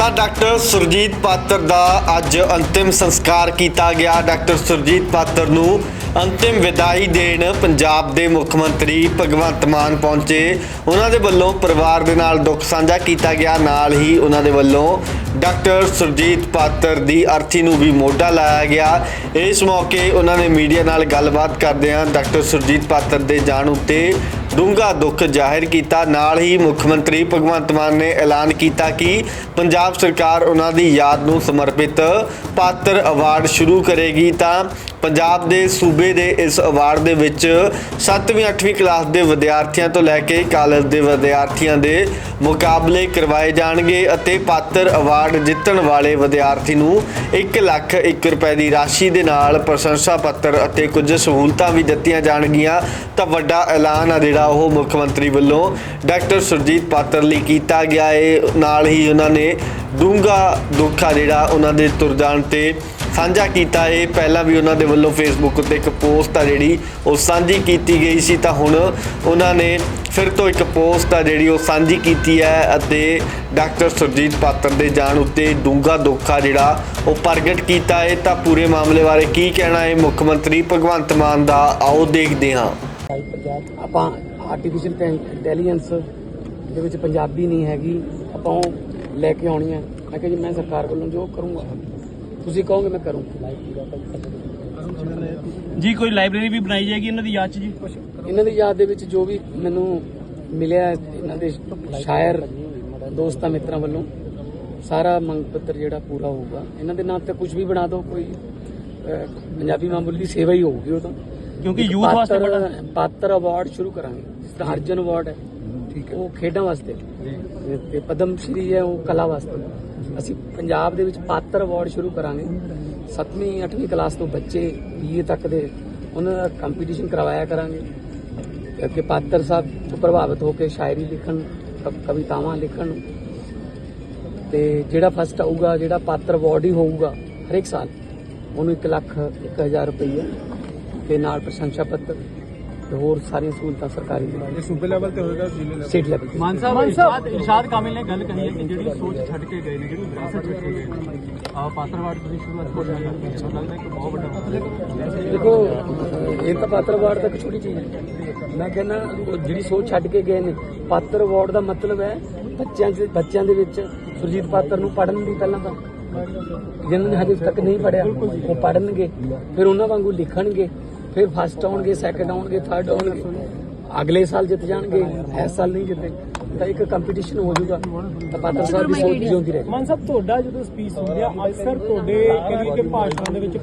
ਤਾਂ ਡਾਕਟਰ ਸੁਰਜੀਤ ਪਾਤਰ ਦਾ ਅੱਜ ਅੰਤਿਮ ਸੰਸਕਾਰ ਕੀਤਾ ਗਿਆ। ਡਾਕਟਰ ਸੁਰਜੀਤ ਪਾਤਰ ਨੂੰ ਅੰਤਿਮ ਵਿਦਾਈ ਦੇਣ ਪੰਜਾਬ ਦੇ ਮੁੱਖ ਮੰਤਰੀ ਭਗਵੰਤ ਮਾਨ ਪਹੁੰਚੇ। ਉਹਨਾਂ ਦੇ ਵੱਲੋਂ ਪਰਿਵਾਰ ਦੇ ਨਾਲ ਦੁੱਖ ਸਾਂਝਾ ਕੀਤਾ ਗਿਆ। ਨਾਲ ਹੀ ਉਹਨਾਂ ਦੇ ਵੱਲੋਂ ਡਾਕਟਰ ਸੁਰਜੀਤ ਪਾਤਰ ਦੀ ਅਰਥੀ ਨੂੰ ਵੀ ਮੋਢਾ ਲਾਇਆ ਗਿਆ। ਇਸ ਮੌਕੇ ਉਹਨਾਂ ਨੇ ਮੀਡੀਆ ਨਾਲ ਗੱਲਬਾਤ ਕਰਦਿਆਂ ਡਾਕਟਰ ਸੁਰਜੀਤ ਪਾਤਰ ਦੇ ਜਾਣ ਉੱਤੇ ਡੂੰਘਾ ਦੁੱਖ ਜ਼ਾਹਿਰ ਕੀਤਾ। ਨਾਲ ਹੀ ਮੁੱਖ ਮੰਤਰੀ ਭਗਵੰਤ ਮਾਨ ਨੇ ਐਲਾਨ ਕੀਤਾ ਕਿ ਪੰਜਾਬ ਸਰਕਾਰ ਉਹਨਾਂ ਦੀ ਯਾਦ ਨੂੰ ਸਮਰਪਿਤ ਪਾਤਰ ਅਵਾਰਡ ਸ਼ੁਰੂ ਕਰੇਗੀ ਤਾਂ ਪੰਜਾਬ ਦੇ ਸੂਬੇ ਦੇ ਇਸ ਅਵਾਰਡ ਦੇ ਵਿੱਚ 7ਵੀਂ 8ਵੀਂ ਕਲਾਸ ਦੇ ਵਿਦਿਆਰਥੀਆਂ ਤੋਂ ਲੈ ਕੇ ਕਾਲਜ ਦੇ ਵਿਦਿਆਰਥੀਆਂ ਦੇ ਮੁਕਾਬਲੇ ਕਰਵਾਏ ਜਾਣਗੇ ਅਤੇ ਪਾਤਰ ਅਵਾਰਡ ਜਿੱਤਣ ਵਾਲੇ ਵਿਦਿਆਰਥੀ ਨੂੰ 1 ਲੱਖ 1 ਰੁਪਏ ਦੀ ਰਾਸ਼ੀ ਦੇ ਨਾਲ ਪ੍ਰਸ਼ੰਸਾ ਪੱਤਰ ਅਤੇ ਕੁਝ ਸਹੂਲਤਾਂ ਵੀ ਦਿੱਤੀਆਂ ਜਾਣਗੀਆਂ। ਤਾਂ ਵੱਡਾ ਐਲਾਨ ਆ ਜਿਹੜਾ ਉਹ ਮੁੱਖ ਮੰਤਰੀ ਵੱਲੋਂ ਡਾਕਟਰ ਸੁਰਜੀਤ ਪਾਤਰ ਲਈ ਕੀਤਾ ਗਿਆ ਹੈ ਨਾਲ ਹੀ ਉਹਨਾਂ ਨੇ ਡੂੰਘਾ ਦੁੱਖ ਜਿਹੜਾ ਉਹਨਾਂ ਦੇ ਤੁਰ ਜਾਣ ਤੇ ਸਾਂਝਾ ਕੀਤਾ ਹੈ ਪਹਿਲਾਂ ਵੀ ਉਹਨਾਂ ਦੇ ਵੱਲੋਂ ਫੇਸਬੁੱਕ ਉੱਤੇ ਇੱਕ ਪੋਸਟ ਆ ਜਿਹੜੀ ਉਹ ਸਾਂਝੀ ਕੀਤੀ ਗਈ ਸੀ ਤਾਂ ਹੁਣ ਉਹਨਾਂ ਨੇ ਫਿਰ ਤੋਂ ਇੱਕ ਪੋਸਟ ਆ ਜਿਹੜੀ ਉਹ ਸਾਂਝੀ ਕੀਤੀ ਹੈ ਅਤੇ ਡਾਕਟਰ ਸੁਰਜੀਤ ਪਾਤਰ ਦੇ ਜਾਣ ਉੱਤੇ ਡੂੰਘਾ ਦੁੱਖਾ ਜਿਹੜਾ ਉਹ ਪ੍ਰਗਟ ਕੀਤਾ ਹੈ ਤਾਂ ਪੂਰੇ ਮਾਮਲੇ ਬਾਰੇ ਕੀ ਕਹਿਣਾ ਹੈ ਮੁੱਖ ਮੰਤਰੀ ਭਗਵੰਤ ਮਾਨ ਦਾ? ਆਓ ਦੇਖਦੇ ਹਾਂ। ਆਪਾਂ ਆਰਟੀਫੀਸ਼ੀਅਲ ਇੰਟੈਲੀਜੈਂਸ ਦੇ ਵਿੱਚ ਪੰਜਾਬੀ ਨਹੀਂ ਹੈਗੀ ਆਪਾਂ ਉਹ ਲੈ ਕੇ ਆਉਣੀ ਹੈ। ਮੈਂ ਕਿਹਾ ਜੀ ਮੈਂ ਸਰਕਾਰ ਵੱਲੋਂ ਜੋ ਕਰੂੰਗਾ ਤੁਸੀਂ ਕਹੋਗੇ ਮੈਂ ਕਰੂੰਗਾ। ਜੀ ਕੋਈ ਲਾਇਬ੍ਰੇਰੀ ਵੀ ਬਣਾਈ ਜਾਏਗੀ ਇਹਨਾਂ ਦੀ ਯਾਦ ਚ ਜੀ? ਇਹਨਾਂ ਦੀ ਯਾਦ ਦੇ ਵਿੱਚ ਜੋ ਵੀ ਮੈਨੂੰ ਮਿਲਿਆ ਇਹਨਾਂ ਦੇ ਸ਼ਾਇਰ ਦੋਸਤਾਂ ਮਿੱਤਰਾਂ ਵੱਲੋਂ ਸਾਰਾ ਮੰਗ ਪੱਤਰ ਜਿਹੜਾ ਪੂਰਾ ਹੋਊਗਾ। ਇਹਨਾਂ ਦੇ ਨਾਮ ਤੇ ਕੁਝ ਵੀ ਬਣਾ ਦਿਓ ਕੋਈ ਪੰਜਾਬੀ ਮਾਮੂਲੀ ਦੀ ਸੇਵਾ ਹੀ ਹੋਊਗੀ ਉਹ ਤਾਂ। ਕਿਉਂਕਿ youth ਵਾਸਤੇ ਬੜਾ- ਪਾਤਰ ਅਵਾਰਡ ਸ਼ੁਰੂ ਕਰਾਂਗੇ। ਜਿਸ ਤਰ੍ਹਾਂ ਅਰਜਨ ਅਵਾਰਡ ਹੈ। ਠੀਕ ਹੈ। ਉਹ ਖੇਡਾਂ ਵਾਸਤੇ। ਤੇ ਪਦਮ ਸ਼੍ਰੀ ਹੈ ਉਹ ਕਲਾ ਵਾਸਤੇ। ਅਸੀਂ ਪੰਜਾਬ ਦੇ ਵਿੱਚ ਪਾਤਰ ਅਵਾਰਡ ਸ਼ੁਰੂ ਕਰਾਂਗੇ। 7ਵੀਂ 8ਵੀਂ ਕਲਾਸ ਤੋਂ ਬੱਚੇ ਬੀਏ ਤੱਕ ਦੇ ਉਹਨਾਂ ਦਾ ਕੰਪੀਟੀਸ਼ਨ ਕਰਵਾਇਆ ਕਰਾਂਗੇ। ਕਿ ਪਾਤਰ ਸਾਹਿਬ ਤੋਂ ਪ੍ਰਭਾਵਿਤ ਹੋ ਕੇ ਸ਼ਾਇਰੀ ਲਿਖਣ ਕਵਿਤਾਵਾਂ ਲਿਖਣ। ਤੇ ਜਿਹੜਾ ਫਸਟ ਆਊਗਾ ਜਿਹੜਾ ਪਾਤਰ ਅਵਾਰਡ ਹੀ ਹੋਊਗਾ ਹਰ ਇੱਕ ਸਾਲ ਉਹਨੂੰ 1 ਲੱਖ 1000 ਰੁਪਏ ਤੇ ਨਾਲ ਪ੍ਰਸ਼ੰਸਾ ਪੱਤਰ। ਤੇ ਹੋਰ ਸਾਰੀਆਂ ਸਹੂਲਤਾਂ ਸਰਕਾਰੀ ਇਹ ਸੂਬੇ ਲੈਵਲ ਤੇ ਹੋਏਗਾ ਜ਼ਿਲ੍ਹੇ level state level Mann Sahib Irshad Irshad Kamil ਨੇ ਗੱਲ ਕਹੀ ਹੈ ਕਿ ਜਿਹੜੀ ਸੋਚ ਛੱਡ ਕੇ ਗਏ ਨੇ ਜਿਹੜੀ ਵਿਰਾਸਤ ਛੱਡ ਕੇ ਗਏ ਨੇ ਆ ਪਾਤਰਵਾੜ ਤੁਸੀਂ ਸ਼ੁਰੂਆਤ ਹੋ ਜਾਣਾ ਲੱਗਦਾ ਇੱਕ ਬਹੁਤ ਵੱਡਾ। ਦੇਖੋ ਇਹ ਤਾਂ ਪਾਤਰ ਅਵਾਰਡ ਤਾਂ ਇੱਕ ਛੋਟੀ ਚੀਜ਼ ਹੈ। ਮੈਂ ਕਹਿੰਦਾ ਉਹ ਜਿਹੜੀ ਸੋਚ ਛੱਡ ਕੇ ਗਏ ਨੇ ਪਾਤਰ ਅਵਾਰਡ ਦਾ ਮਤਲਬ ਹੈ ਬੱਚਿਆਂ ਦੇ ਬੱਚਿਆਂ ਦੇ ਵਿੱਚ ਸੁਰਜੀਤ ਪਾਤਰ ਨੂੰ ਪੜਨ ਦੀ ਪਹਿਲਾਂ ਤਾਂ। ਜਿਨ੍ਹਾਂ ਨੇ ਹਜੇ ਤੱਕ ਨਹੀਂ ਪੜਿਆ ਉਹ ਪੜਨਗੇ ਫਿਰ ਉਹਨਾਂ ਵਾਂਗੂ ਲਿਖਣਗੇ। ਫਿਰ ਫਸਟ ਆਉਣਗੇ ਸੈਕੰਡ ਆਉਣਗੇ ਥਰਡ ਆਉਣਗੇ। ਅਗਲੇ ਸਾਲ ਜਿੱਤ ਜਾਣਗੇ, ਇਸ ਸਾਲ ਨਹੀਂ ਜਿੱਤੇ, ਤਾਂ ਇੱਕ ਕੰਪੀਟੀਸ਼ਨ ਹੋ ਜਾਊਗਾ। ਤਾਂ ਪਾਤਰ ਸਾਹਿਬ ਦੀ ਸੋਚ ਜਿਉਂਦੀ ਰਹੇ ਮਾਨ ਸਾਹਿਬ, ਤੁਹਾਡਾ ਜਦੋਂ ਸਪੀਚ ਹੁੰਦੀ ਆ, ਅਕਸਰ ਤੁਹਾਡੇ ਕਰੀਏ ਕਿ ਭਾਸ਼ਣ ਦੇ ਵਿੱਚ